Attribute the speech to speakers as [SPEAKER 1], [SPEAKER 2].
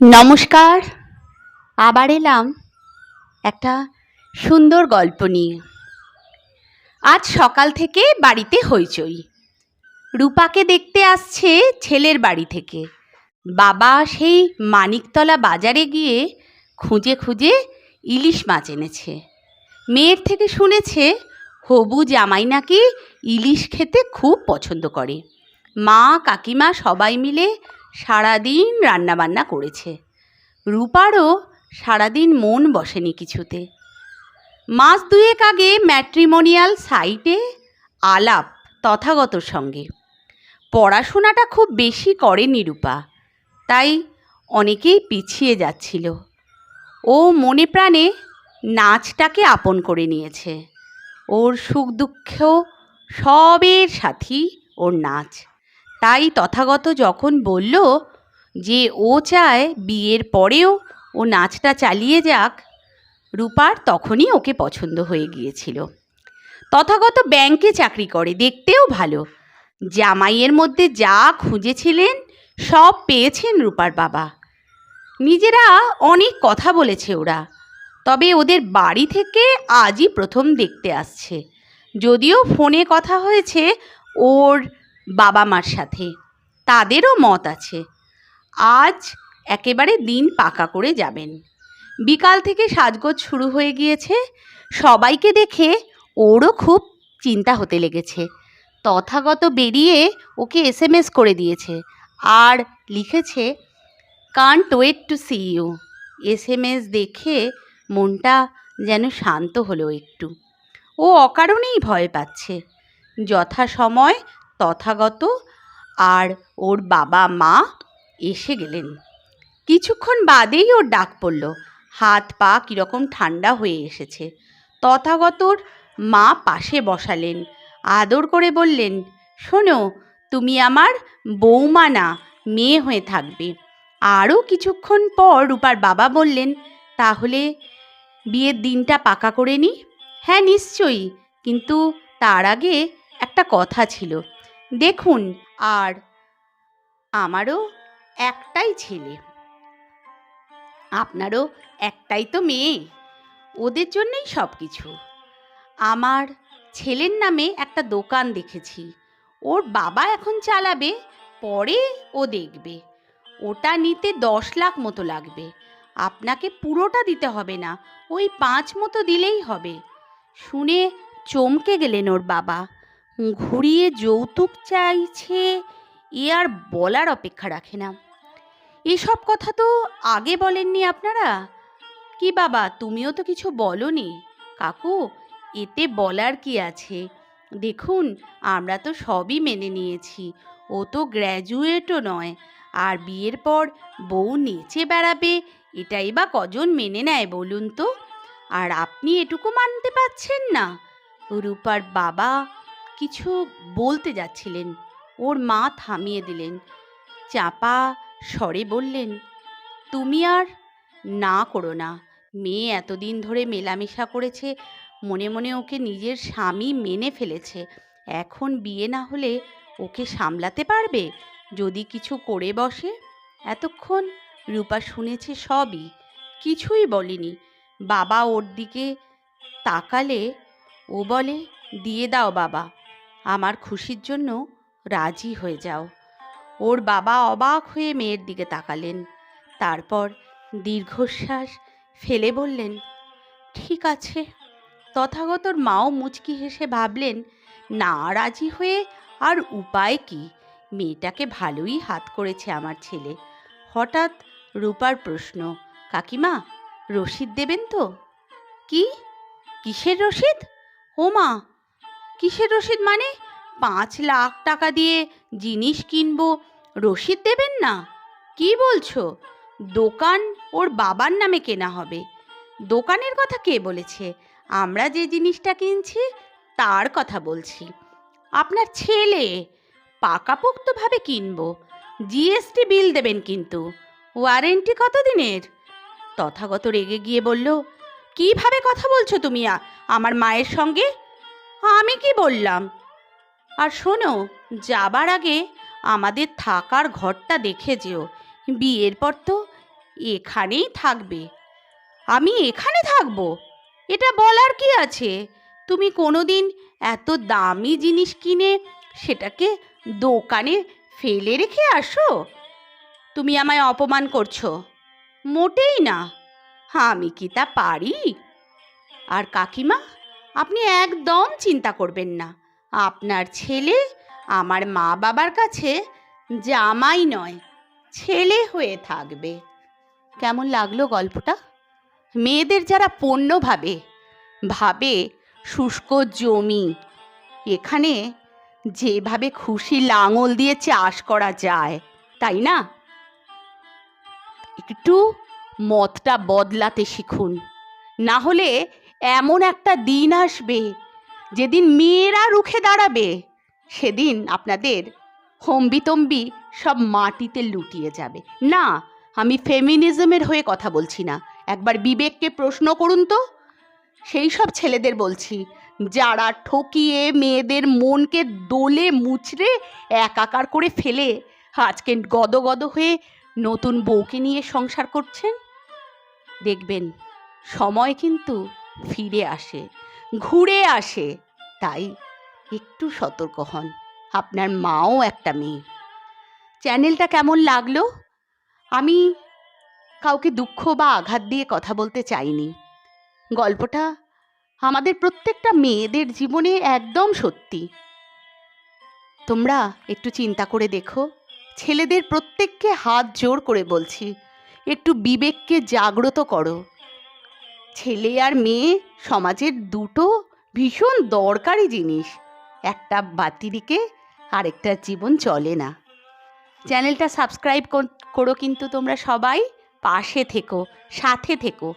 [SPEAKER 1] নমস্কার। আবার এলাম একটা সুন্দর গল্প নিয়ে। আজ সকাল থেকে বাড়িতে হইচই। রূপাকে দেখতে আসছে ছেলের বাড়ি থেকে। বাবা সেই মানিকতলা বাজারে গিয়ে খুঁজে খুঁজে ইলিশ মাছ এনেছে। মেয়ের থেকে শুনেছে, হবু জামাই নাকি ইলিশ খেতে খুব পছন্দ করে। মা কাকিমা সবাই মিলে সারাদিন রান্নাবান্না করেছে। রূপারও সারাদিন মন বসেনি কিছুতে। মাস দুয়েক আগে ম্যাট্রিমোনিয়াল সাইটে আলাপ তথাগতর সঙ্গে। পড়াশোনাটা খুব বেশি করেনি রূপা, তাই অনেকেই পিছিয়ে যাচ্ছিল। ও মনে প্রাণে নাচটাকে আপন করে নিয়েছে। ওর সুখ দুঃখ সবের সাথী ওর নাচ। তাই তথাগত যখন বলল যে ও চায় বিয়ের পরেও ও নাচটা চালিয়ে যাক, রূপার তখনই ওকে পছন্দ হয়ে গিয়েছিল। তথাগত ব্যাংকে চাকরি করে, দেখতেও ভালো। জামাইয়ের মধ্যে যা খুঁজেছিলেন, সব পেয়েছেন রূপার বাবা। নিজেরা অনেক কথা বলেছে ওরা, তবে ওদের বাড়ি থেকে আজই প্রথম দেখতে আসছে। যদিও ফোনে কথা হয়েছে, ওর বাবা মার সাথে। তাদেরও মত আছে। আজ একেবারে দিন পাকা করে যাবেন। বিকাল থেকে সাজগোজ শুরু হয়ে গিয়েছে। সবাইকে দেখে ওরও খুব চিন্তা হতে লেগেছে। তথাগত বেরিয়ে ওকে এস এম এস করে দিয়েছে। আর লিখেছে can't wait to see you S M S দেখে মনটা যেন শান্ত হলো একটু। ও অকারণেই ভয় পাচ্ছে। যথাসময় তথাগত আর ওর বাবা মা এসে গেলেন। কিছুক্ষণ বাদেই ওর ডাক পড়ল। হাত পা কীরকম ঠান্ডা হয়ে এসেছে। তথাগতর মা পাশে বসালেন। আদর করে বললেন, শোনো, তুমি আমার বৌমা না, মেয়ে হয়ে থাকবে। আরও কিছুক্ষণ পর রূপার বাবা বললেন, তাহলে বিয়ের দিনটা পাকা করে নি? হ্যাঁ নিশ্চয়ই। কিন্তু তার আগে একটা কথা ছিল। দেখুন, আর আমারও একটাই ছেলে। আপনারও একটাই তো মেয়ে। ওদের জন্যই সব কিছু আমার ছেলের নামে একটা দোকান দেখেছি। ওর বাবা এখন চালাবে, পরে ও দেখবে। ওটা নিতে দশ লাখ মতো লাগবে। আপনাকে পুরোটা দিতে হবে না, ওই পাঁচ মতো দিলেই হবে। শুনে চমকে গেলেন ওর বাবা। ঘুরিয়ে যৌতুক চাইছে, এ আর বলার অপেক্ষা রাখে না। এসব কথা তো আগে বলেননি আপনারা? কি বাবা, তুমিও তো কিছু বলনি। কাকু, এতে বলার কি আছে? দেখুন, আমরা তো সবই মেনে নিয়েছি। ও তো গ্র্যাজুয়েটও নয়, আর বিয়ের পর বউ নেচে বেড়াবে, এটাই বা কজন মেনে নেয় বলুন তো? আর আপনি এটুকু মানতে পারছেন না? রূপার বাবা কিছু বলতে যাচ্ছিলেন। ওর মা থামিয়ে দিলেন। চাপা স্বরে বললেন, তুমি আর না করো না। মেয়ে এতদিন ধরে মেলামেশা করেছে, মনে মনে ওকে নিজের স্বামী মেনে ফেলেছে। এখন বিয়ে না হলে ওকে সামলাতে পারবে? যদি কিছু করে বসে? এতক্ষণ রূপা শুনেছে সবই। কিছুই বলেনি। বাবা ওর দিকে তাকালে ও বলে, দিয়ে দাও বাবা। আমার খুশির জন্য রাজি হয়ে যাও। ওর বাবা অবাক হয়ে মেয়ের দিকে তাকালেন। তারপর দীর্ঘশ্বাস ফেলে বললেন, ঠিক আছে। তথাগতর মাও মুচকি হেসে ভাবলেন, না, রাজি হয়ে আর উপায় কি? মেয়েটাকে ভালোই হাত করেছে আমার ছেলে। হঠাৎ রূপার প্রশ্ন, কাকিমা, রসিদ দেবেন তো? কি? কিসের রসিদ? ও মা কিসের রসিদ মানে? পাঁচ লাখ টাকা দিয়ে জিনিস কিনবো। রসিদ দেবেন না? কি বলছো? দোকান ওর বাবার নামে কেনা হবে। দোকানের কথা কে বলেছে? আমরা যে জিনিসটা কিনছি, তার কথা বলছি। আপনার ছেলে পাকাপোক্তভাবে কিনবো। জিএসটি বিল দেবেন কিন্তু। ওয়ারেন্টি কত দিনের তথাগত রেগে গিয়ে বলল, কীভাবে কথা বলছো তুমি আমার মায়ের সঙ্গে? আমি কি বললাম? আর শোনো, যাবার আগে আমাদের থাকার ঘরটা দেখে যেও। বিয়ের পর তো এখানেই থাকবে। আমি এখানে থাকব? এটা বলার কি আছে? তুমি কোনো দিন এত দামি জিনিস কিনে সেটাকে দোকানে ফেলে রেখে আসো? তুমি আমায় অপমান করছ। মোটেই না। আমি কি তা পারি? আর কাকিমা? আপনি একদম চিন্তা করবেন না। আপনার ছেলে আমার মা বাবার কাছে জামাই নয়, ছেলে হয়ে থাকবে। কেমন লাগল গল্পটা? মেয়েদের যারা পণ্য ভাবে ভাবে শুষ্ক জমি, এখানে যেভাবে খুশি লাঙল দিয়ে চাষ করা যায়, তাই না? একটু মতটা বদলাতে শিখুন। না হলে এমন একটা দিন আসবে যেদিন মেয়েরা রুখে দাঁড়াবে। সেদিন আপনাদের হম্বিতম্বি সব মাটিতে লুটিয়ে যাবে। না, আমি ফেমিনিজমের হয়ে কথা বলছি না। একবার বিবেককে প্রশ্ন করুন তো। সেই সব ছেলেদের বলছি, যারা ঠকিয়ে মেয়েদের মনকে দোলে মুচড়ে একাকার করে ফেলে, আজকে গদগদ হয়ে নতুন বউকে নিয়ে সংসার করছেন? দেখবেন, সময় কিন্তু ফিরে আসে, ঘুরে আসে। তাই একটু সতর্ক হন। আপনার মাও একটা মেয়ে। চ্যানেলটা কেমন লাগল? আমি কাউকে দুঃখ বা আঘাত দিয়ে কথা বলতে চাইনি। গল্পটা আমাদের প্রত্যেকটা মেয়েদের জীবনে একদম সত্যি। তোমরা একটু চিন্তা করে দেখো। ছেলেদের প্রত্যেককে হাত জোর করে বলছি, একটু বিবেককে জাগ্রত করো। ছেলে আর মেয়ে সমাজের দুটো ভীষণ দরকারি জিনিস। একটা বাতি দিকে আরেকটা জীবন চলে না। চ্যানেলটা সাবস্ক্রাইব করো কিন্তু তোমরা সবাই। পাশে থেকো, সাথে থেকো।